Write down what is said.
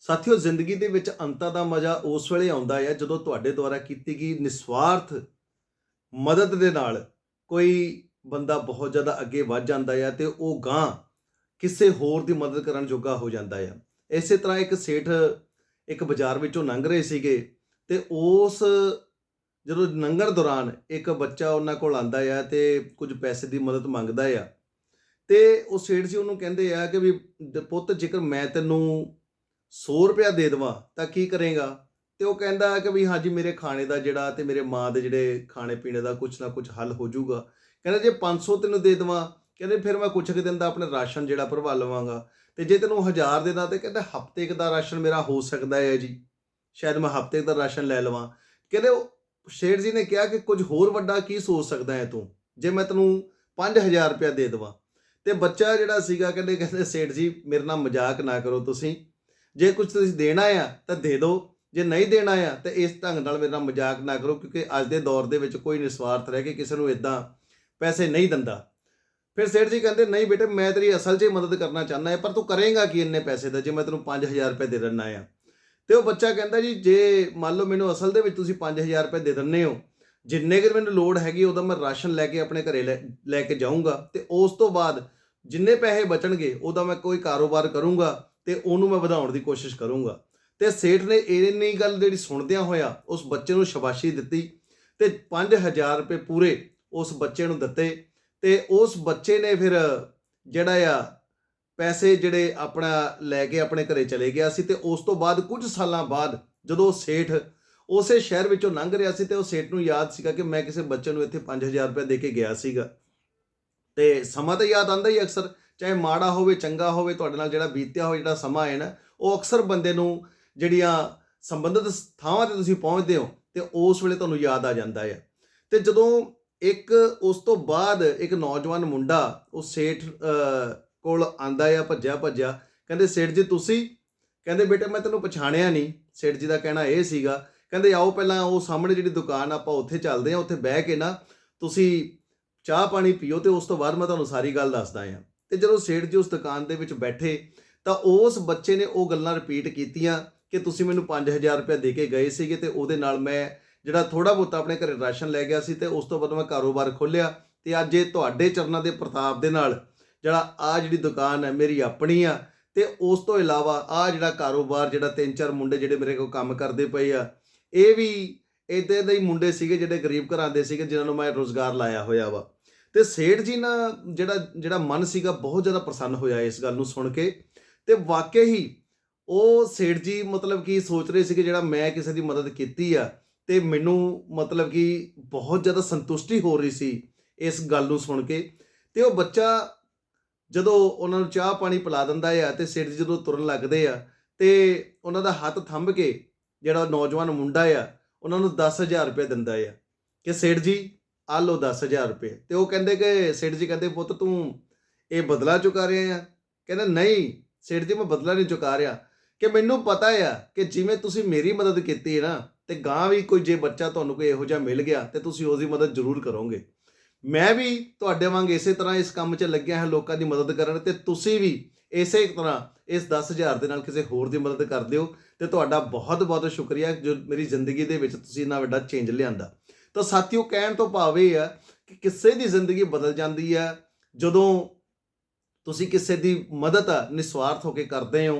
ਸਾਥੀਓ, ਜ਼ਿੰਦਗੀ ਦੇ ਵਿੱਚ ਅੰਤਾਂ ਦਾ ਮਜ਼ਾ ਉਸ ਵੇਲੇ ਆਉਂਦਾ ਹੈ ਜਦੋਂ ਤੁਹਾਡੇ ਦੁਆਰਾ ਕੀਤੀ ਗਈ ਨਿਸਵਾਰਥ ਮਦਦ ਦੇ ਨਾਲ ਕੋਈ ਬੰਦਾ ਬਹੁਤ ਜ਼ਿਆਦਾ ਅੱਗੇ ਵੱਧ ਜਾਂਦਾ ਹੈ ਤੇ ਉਹ ਗਾਂ ਕਿਸੇ ਹੋਰ ਦੀ ਮਦਦ ਕਰਨ ਜੋਗਾ ਹੋ ਜਾਂਦਾ ਹੈ ਇਸੇ ਤਰ੍ਹਾਂ ਇੱਕ ਸੇਠ ਇੱਕ ਬਾਜ਼ਾਰ ਵਿੱਚੋਂ ਲੰਘ ਰਹੇ ਸੀਗੇ ਤੇ ਉਸ ਜਦੋਂ ਲੰਘਣ ਦੌਰਾਨ ਇੱਕ ਬੱਚਾ ਉਹਨਾਂ ਕੋਲ ਆਂਦਾ ਆ ਤੇ ਕੁਝ ਪੈਸੇ ਦੀ ਮਦਦ ਮੰਗਦਾ ਆ। ਤੇ ਉਹ ਸੇਠ ਜੀ ਉਹਨੂੰ ਕਹਿੰਦੇ ਆ ਕਿ ਵੀ ਪੁੱਤ ਜੇਕਰ ਮੈਂ ਤੈਨੂੰ 100 ਰੁਪਇਆ ਦੇ ਦੇਵਾਂ, ਤਾਂ ਕੀ ਕਰੇਗਾ? ਤੇ ਉਹ ਕਹਿੰਦਾ ਕਿ ਵੀ ਹਾਂਜੀ, ਮੇਰੇ ਖਾਣੇ ਦਾ ਜਿਹੜਾ ਤੇ ਮੇਰੇ ਮਾਂ ਦੇ ਜਿਹੜੇ ਖਾਣੇ ਪੀਣੇ ਦਾ ਕੁਝ ਨਾ ਕੁਝ ਹੱਲ ਹੋ ਜਾਊਗਾ। ਕਹਿੰਦਾ ਜੇ 500 ਤੈਨੂੰ ਦੇ ਦੇਵਾਂ, ਕਹਿੰਦੇ ਫਿਰ ਮੈਂ ਕੁਛ ਕੁ ਦਿਨ ਦਾ ਆਪਣਾ ਰਾਸ਼ਨ ਜਿਹੜਾ ਭਰਵਾ ਲਵਾਂਗਾ। ਤੇ ਜੇ ਤੈਨੂੰ 1000 ਦੇਣਾ ਤੇ ਕਹਿੰਦਾ ਹਫ਼ਤੇ ਕੁ ਦਾ ਰਾਸ਼ਨ ਮੇਰਾ ਹੋ ਸਕਦਾ ਹੈ ਜੀ। ਸ਼ਾਇਦ ਮੈਂ ਹਫ਼ਤੇ ਦਾ ਰਾਸ਼ਨ ਲੈ ਲਵਾਂ। ਕਹਿੰਦੇ ਉਹ ਸ਼ੇਰ ਜੀ ਨੇ ਕਿਹਾ ਕਿ ਕੁਝ ਹੋਰ ਵੱਡਾ ਕੀ ਸੋਚ ਸਕਦਾ ਹੈ ਤੂੰ? ਜੇ ਮੈਂ ਤੈਨੂੰ 5000 ਰੁਪਇਆ ਦੇ ਦੇਵਾਂ। ਤੇ ਬੱਚਾ ਜਿਹੜਾ ਸੀਗਾ, ਕਹਿੰਦੇ ਕਹਿੰਦੇ, ਸੇਠ ਜੀ, ਮੇਰੇ ਨਾਲ ਮਜ਼ਾਕ ਨਾ ਕਰੋ ਤੁਸੀਂ। ਜੇ ਕੁਝ ਤੁਸੀਂ ਦੇਣਾ ਆ, ਤਾਂ ਦੇ ਦਿਓ। ਜੇ ਨਹੀਂ ਦੇਣਾ ਆ, ਤਾਂ ਇਸ ਢੰਗ ਨਾਲ ਮੇਰਾ ਮਜ਼ਾਕ ਨਾ ਕਰੋ, ਕਿਉਂਕਿ ਅੱਜ ਦੇ ਦੌਰ ਦੇ ਵਿੱਚ ਕੋਈ ਨਿਸਵਾਰਥ ਰਹਿ ਕੇ ਕਿਸੇ ਨੂੰ ਇਦਾਂ ਪੈਸੇ ਨਹੀਂ ਦਿੰਦਾ। ਫਿਰ ਸੇਠ ਜੀ ਕਹਿੰਦੇ, ਨਹੀਂ ਬੇਟੇ, ਮੈਂ ਤੇਰੀ ਅਸਲ 'ਚ ਹੀ ਮਦਦ ਕਰਨਾ ਚਾਹੁੰਦਾ ਹੈ, ਪਰ ਤੂੰ ਕਰੇਗਾ ਕੀ ਇੰਨੇ ਪੈਸੇ ਦਾ, ਜੇ ਮੈਂ ਤੈਨੂੰ 5000 ਰੁਪਏ ਦੇ ਦਿੰਨਾ ਆ ਤੇ ਉਹ ਬੱਚਾ ਕਹਿੰਦਾ, ਜੀ, ਜੇ ਮੰਨ ਲਓ ਮੈਨੂੰ ਅਸਲ ਦੇ ਵਿੱਚ ਤੁਸੀਂ 5000 ਰੁਪਏ ਦੇ ਦਿੰਨੇ ਹੋ, ਜਿੰਨੇ ਕਿ ਮੈਨੂੰ ਲੋੜ ਹੈਗੀ, ਉਹਦਾ ਮੈਂ ਰਾਸ਼ਨ ਲੈ ਕੇ ਆਪਣੇ ਘਰੇ ਲੈ- ਲੈ ਕੇ ਜਾਊਂਗਾ ਤੇ ਉਸ ਤੋਂ ਬਾਅਦ ਜਿੰਨੇ ਪੈਸੇ ਬਚਣਗੇ, ਉਹਦਾ ਮੈਂ ਕੋਈ ਕਾਰੋਬਾਰ ਕਰੂੰਗਾ ਤੇ ਉਹਨੂੰ ਮੈਂ ਵਧਾਉਣ ਦੀ ਕੋਸ਼ਿਸ਼ ਕਰੂੰਗਾ। ਤੇ ਸੇਠ ਨੇ ਇੰਨੀ ਗੱਲ ਜਿਹੜੀ ਸੁਣਦਿਆਂ ਹੋਇਆ ਉਸ ਬੱਚੇ ਨੂੰ ਸ਼ਾਬਾਸ਼ੀ ਦਿੱਤੀ ਤੇ 5000 ਰੁਪਏ ਪੂਰੇ ਉਸ ਬੱਚੇ ਨੂੰ ਦਿੱਤੇ ਤੇ ਉਸ ਬੱਚੇ ਨੇ ਫਿਰ ਜਿਹੜਾ ਆ ਪੈਸੇ ਜਿਹੜੇ ਆਪਣਾ ਲੈ ਕੇ ਆਪਣੇ ਘਰੇ ਚਲੇ ਗਿਆ ਸੀ ਤੇ ਉਸ ਤੋਂ ਬਾਅਦ ਕੁਝ ਸਾਲਾਂ ਬਾਅਦ ਜਦੋਂ ਉਹ ਸੇਠ ਉਸੇ ਸ਼ਹਿਰ ਵਿੱਚੋਂ ਲੰਘ ਰਿਹਾ ਸੀ ਤੇ ਉਹ ਸੇਠ ਨੂੰ ਯਾਦ ਸੀਗਾ ਕਿ ਮੈਂ ਕਿਸੇ ਬੱਚੇ ਨੂੰ ਇੱਥੇ 5000 ਰੁਪਏ ਦੇ ਕੇ ਗਿਆ ਸੀਗਾ। ਤੇ ਸਮਾਂ ਤਾਂ ਯਾਦ ਆਂਦਾ ਹੀ ਅਕਸਰ ਚਾਹੇ ਮਾੜਾ ਹੋਵੇ, ਚੰਗਾ ਹੋਵੇ, ਤੁਹਾਡੇ ਨਾਲ ਜਿਹੜਾ ਬੀਤਿਆ ਹੋਵੇ ਜਿਹੜਾ ਸਮਾਂ ਹੈ ਨਾ, ਉਹ ਅਕਸਰ ਬੰਦੇ ਨੂੰ ਜਿਹੜੀਆਂ ਸੰਬੰਧਿਤ ਥਾਵਾਂ ਤੇ ਤੁਸੀਂ ਪਹੁੰਚਦੇ ਹੋ ਤੇ ਉਸ ਵੇਲੇ ਤੁਹਾਨੂੰ ਯਾਦ ਆ ਜਾਂਦਾ ਹੈ। ਤੇ ਜਦੋਂ ਇੱਕ ਉਸ ਤੋਂ ਬਾਅਦ ਇੱਕ ਨੌਜਵਾਨ ਮੁੰਡਾ ਉਹ ਸੇਠ ਕੋਲ ਆਂਦਾ ਆ ਭੱਜਿਆ ਭੱਜਿਆ, ਕਹਿੰਦੇ, ਸੇਠ ਜੀ, ਤੁਸੀਂ? ਕਹਿੰਦੇ, ਬੇਟਾ, ਮੈਂ ਤੈਨੂੰ ਪਛਾਣਿਆ ਨਹੀਂ। ਸੇਠ ਜੀ ਦਾ ਕਹਿਣਾ ਇਹ ਸੀਗਾ, ਕਹਿੰਦੇ, ਆਓ ਪਹਿਲਾਂ ਉਹ ਸਾਹਮਣੇ ਜਿਹੜੀ ਦੁਕਾਨ ਆਪਾਂ ਉੱਥੇ ਚੱਲਦੇ ਆ ਉੱਥੇ ਬਹਿ ਕੇ ਨਾ ਤੁਸੀਂ ਚਾਹ ਪਾਣੀ ਪੀਓ ਤੇ ਉਸ ਤੋਂ ਬਾਅਦ ਮੈਂ ਤੁਹਾਨੂੰ ਸਾਰੀ ਗੱਲ ਦੱਸਦਾ ਆ ਤੇ ਜਦੋਂ ਸੇਠ ਜੀ ਉਸ ਦੁਕਾਨ ਦੇ ਵਿੱਚ ਬੈਠੇ, ਤਾਂ ਉਸ ਬੱਚੇ ਨੇ ਉਹ ਗੱਲਾਂ ਰਿਪੀਟ ਕੀਤੀਆਂ ਕਿ ਤੁਸੀਂ ਮੈਨੂੰ 5000 ਰੁਪਏ ਦੇ ਕੇ ਗਏ ਸੀਗੇ ਤੇ ਉਹਦੇ ਨਾਲ ਮੈਂ ਜਿਹੜਾ ਥੋੜਾ ਬਹੁਤਾ ਆਪਣੇ ਘਰੇ ਰਾਸ਼ਨ ਲੈ ਗਿਆ ਸੀ ਤੇ ਉਸ ਤੋਂ ਬਾਅਦ ਮੈਂ ਕਾਰੋਬਾਰ ਖੋਲ੍ਹਿਆ ਤੇ ਅੱਜ ਇਹ ਤੁਹਾਡੇ ਚਰਨਾਂ ਦੇ ਪ੍ਰਤਾਪ ਦੇ ਨਾਲ ਜਿਹੜਾ ਆ ਜਿਹੜੀ ਦੁਕਾਨ ਹੈ ਮੇਰੀ ਆਪਣੀ ਆ ਤੇ ਉਸ ਤੋਂ ਇਲਾਵਾ ਆ ਜਿਹੜਾ ਕਾਰੋਬਾਰ ਜਿਹੜਾ ਤਿੰਨ ਚਾਰ ਮੁੰਡੇ ਜਿਹੜੇ ਮੇਰੇ ਕੋਲ ਕੰਮ ਕਰਦੇ ਪਏ ਆ, ਇਹ ਵੀ ਇਦਾਂ ਦੇ ਹੀ ਮੁੰਡੇ ਸੀਗੇ ਜਿਹੜੇ ਗਰੀਬ ਘਰਾਂ ਦੇ ਸੀਗੇ ਜਿਨ੍ਹਾਂ ਨੂੰ ਮੈਂ ਰੋਜ਼ਗਾਰ ਲਾਇਆ ਹੋਇਆ ਵਾ। ਤੇ ਸੇਠ ਜੀ ਨਾ ਜਿਹੜਾ ਜਿਹੜਾ ਮਨ ਸੀਗਾ ਬਹੁਤ ਜ਼ਿਆਦਾ ਪ੍ਰਸੰਨ ਹੋਇਆ ਇਸ ਗੱਲ ਨੂੰ ਸੁਣ ਕੇ ਤੇ ਵਾਕਈ ਹੀ ਉਹ ਸੇਠ ਜੀ ਮਤਲਬ ਕਿ ਸੋਚ ਰਹੇ ਸੀ ਕਿ ਜਿਹੜਾ ਮੈਂ ਕਿਸੇ ਦੀ ਮਦਦ ਕੀਤੀ ਆ ਤੇ ਮੈਨੂੰ ਮਤਲਬ ਕਿ ਬਹੁਤ ਜ਼ਿਆਦਾ ਸੰਤੁਸ਼ਟੀ ਹੋ ਰਹੀ ਸੀ ਇਸ ਗੱਲ ਨੂੰ ਸੁਣ ਕੇ ਤੇ ਉਹ ਬੱਚਾ ਜਦੋਂ ਉਹਨਾਂ ਨੂੰ ਚਾਹ ਪਾਣੀ ਪਿਲਾ ਦਿੰਦਾ ਆ ਤੇ ਸੇਠ ਜੀ ਜਦੋਂ ਤੁਰਨ ਲੱਗਦੇ ਆ ਤੇ ਉਹਨਾਂ ਦਾ ਹੱਥ ਥੰਬ ਕੇ ਜਿਹੜਾ ਨੌਜਵਾਨ ਮੁੰਡਾ ਆ, ਉਹਨਾਂ ਨੂੰ 10000 ਰੁਪਏ ਦਿੰਦਾ ਆ ਕਿ ਸੇਠ ਜੀ ਆ ਲਓ 10000 ਰੁਪਏ। ਤੇ ਉਹ ਕਹਿੰਦੇ ਕਿ ਸੇਠ ਜੀ ਕਹਿੰਦੇ, ਪੁੱਤ ਤੂੰ ਇਹ ਬਦਲਾ ਚੁਕਾ ਰਿਹਾ ਆ? ਕਹਿੰਦਾ, ਨਹੀਂ, ਸੇਠ ਜੀ, ਮੈਂ ਬਦਲਾ ਨਹੀਂ ਚੁਕਾ ਰਿਹਾ। ਕਿ ਮੈਨੂੰ ਪਤਾ ਆ ਕਿ ਜਿਵੇਂ ਤੁਸੀਂ ਮੇਰੀ ਮਦਦ ਕੀਤੀ ਹੈ ਨਾ, ਤੇ ਗਾਂ ਵੀ ਕੋਈ ਜੇ ਬੱਚਾ ਤੁਹਾਨੂੰ ਕੋਈ ਇਹੋ ਜਿਹਾ ਮਿਲ ਗਿਆ, ਤੇ ਤੁਸੀਂ ਉਸ ਦੀ ਮਦਦ ਜ਼ਰੂਰ ਕਰੋਗੇ। ਮੈਂ ਵੀ ਤੁਹਾਡੇ ਵਾਂਗ ਇਸੇ ਤਰ੍ਹਾਂ ਇਸ ਕੰਮ 'ਚ ਲੱਗਿਆ ਹਾਂ ਲੋਕਾਂ ਦੀ ਮਦਦ ਕਰਨ, ਤੇ ਤੁਸੀਂ ਵੀ ਇਸੇ ਤਰ੍ਹਾਂ ਇਸ 10000 ਦੇ ਨਾਲ ਕਿਸੇ ਹੋਰ ਦੀ ਮਦਦ ਕਰ ਦਿਓ, ਤੇ ਤੁਹਾਡਾ ਬਹੁਤ ਬਹੁਤ ਸ਼ੁਕਰੀਆ ਜੋ ਮੇਰੀ ਜ਼ਿੰਦਗੀ ਦੇ ਵਿੱਚ ਤੁਸੀਂ ਇੰਨਾ ਵੱਡਾ ਚੇਂਜ ਲਿਆਂਦਾ। ਤਾਂ ਸਾਥੀਓ ਕਹਿਣ ਤੋਂ ਭਾਵ ਇਹ ਆ ਕਿ ਕਿਸੇ ਦੀ ਜ਼ਿੰਦਗੀ ਬਦਲ ਜਾਂਦੀ ਹੈ ਜਦੋਂ ਤੁਸੀਂ ਕਿਸੇ ਦੀ ਮਦਦ ਨਿਸਵਾਰਥ ਹੋ ਕੇ ਕਰਦੇ ਹੋ।